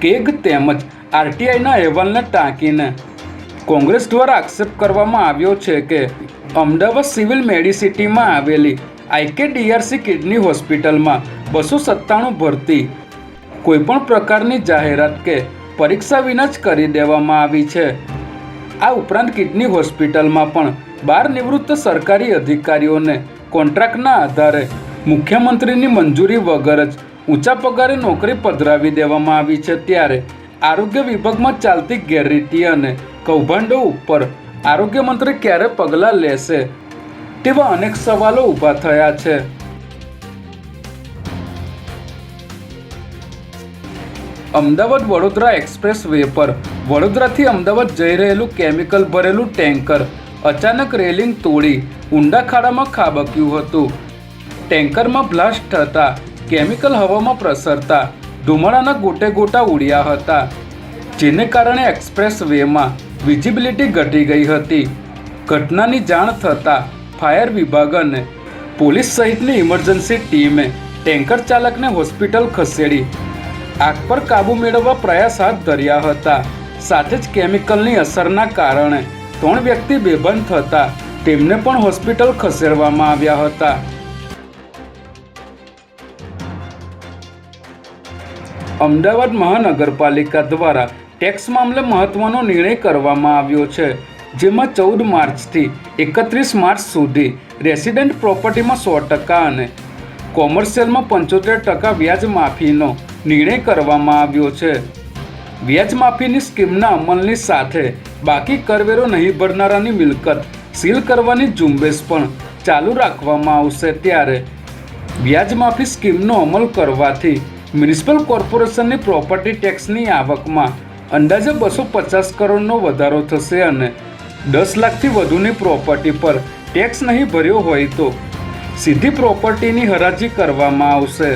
CAG તેમજ આરટીઆઈના અહેવાલને ટાંકીને. કોંગ્રેસ દ્વારા આક્ષેપ કરવામાં આવ્યો છે કે અમદાવાદ સિવિલ મેડિસિટીમાં આવેલી આઈકે ડીઆરસી કિડની હોસ્પિટલમાં બસો સત્તાણું ભરતી. કોઈપણ પ્રકારની જાહેરાત કે પરીક્ષા વિના જ કરી દેવામાં આવી છે. આ ઉપરાંત કિડની હોસ્પિટલમાં પણ બાર નિવૃત્ત સરકારી અધિકારીઓને કોન્ટ્રાક્ટના આધારે મુખ્યમંત્રીની મંજૂરી વગર જ ઊંચા પગારે નોકરી પધરાવી દેવામાં આવી છે ત્યારે આરોગ્ય વિભાગમાં ચાલતી ગેરરીતિ અને કૌભાંડો ઉપર આરોગ્ય મંત્રી ક્યારે પગલાં લેશે તેવા અનેક સવાલો ઊભા થયા છે. અમદાવાદ વડોદરા એક્સપ્રેસ વે પર વડોદરાથી અમદાવાદ જઈ રહેલું કેમિકલ ભરેલું ટેન્કર અચાનક રેલિંગ તોડી ઊંડા ખાડામાં ખાબક્યું હતું. ટેન્કરમાં બ્લાસ્ટ થતાં કેમિકલ હવામાં પ્રસરતા, ધુમાડાના ગોટે ગોટા ઉડ્યા હતા, જેને કારણે એક્સપ્રેસ વેમાં વિઝિબિલિટી ઘટી ગઈ હતી. ઘટનાની જાણ થતાં ફાયર વિભાગ અને પોલીસ સહિતની ઇમરજન્સી ટીમે ટેન્કર ચાલકને હોસ્પિટલ ખસેડી આગ પર કાબૂ મેળવવા પ્રયાસ હાથ ધર્યા હતા. સાથે જ કેમિકલની અસરના કારણે ત્રણ વ્યક્તિ બેભાન થતા તેમને પણ હોસ્પિટલ ખસેડવામાં આવ્યા હતા. અમદાવાદ મહાનગરપાલિકા દ્વારા ટેક્સ મામલે મહત્વનો નિર્ણય કરવામાં આવ્યો છે, જેમાં ચૌદ માર્ચથી એકત્રીસ માર્ચ સુધી રેસિડેન્ટ પ્રોપર્ટીમાં સો ટકા અને કોમર્શિયલમાં પંચોતેર ટકા વ્યાજ માફીનો નિર્ણય કરવામાં આવ્યો છે. વ્યાજ માફીની સ્કીમના અમલની સાથે બાકી કરવેરો નહીં ભરનારાની મિલકત સીલ કરવાની ઝુંબેશ પણ ચાલુ રાખવામાં આવશે ત્યારે વ્યાજ માફી સ્કીમનો અમલ કરવાથી મ્યુનિસિપલ કોર્પોરેશનની પ્રોપર્ટી ટેક્સની આવકમાં અંદાજે બસો પચાસ કરોડનો વધારો થશે અને દસ લાખથી વધુની પ્રોપર્ટી પર ટેક્સ નહીં ભર્યો હોય તો સીધી પ્રોપર્ટીની હરાજી કરવામાં આવશે.